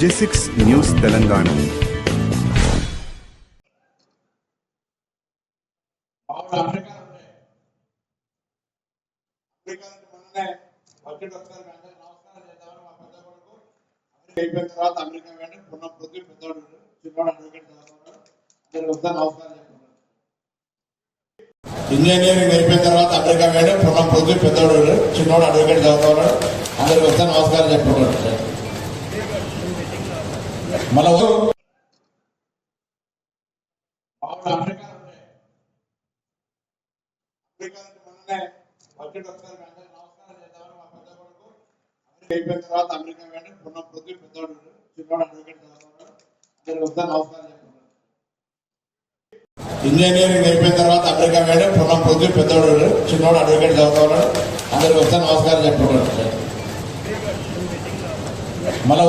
జెసిక్స్ news Telangana మామూలు America ఉండే America నుండి మొన్ననే బడ్జెట్ ఒకసారి మీ అందరికి నమస్కారం చేద్దామని మా పెద్ద కొడుకు అమెరికా అయిపోయిన తర్వాత అమెరికా వెళ్ళి పునః పృథ్వీ పెద్దవాడు చిన్నవాడు అడ్వకేట్ చదువుతున్నాడు అందరికి ఒకసారి నమస్కారం చెప్పుకున్నాడు ఇంజనీరింగ్ అయిపోయిన తర్వాత అమెరికా వెళ్ళి పునః పృథ్వీ పెద్దవాడు చిన్నవాడు అడ్వకేట్ చదువుతున్నాడు అందరికి ఒకసారి నమస్కారం చెప్పుకున్నాడు కొడుకు అమెరికా అయిపోయిన తర్వాత అమెరికా వెళ్ళి పునః పృథ్వీ పెద్దవాడు చిన్నవాడు అడ్వకేట్ చదువుతున్నాడు నమస్కారం ఇంజనీరింగ్ అయిపోయిన తర్వాత అమెరికా వెళ్ళి పునః పృథ్వీ పెద్దవాడు చిన్నవాడు అడ్వకేట్ చదువుతున్నాడు. అందరికి ఒకసారి నమస్కారం చెప్పుకున్నాడు మళ్ళీ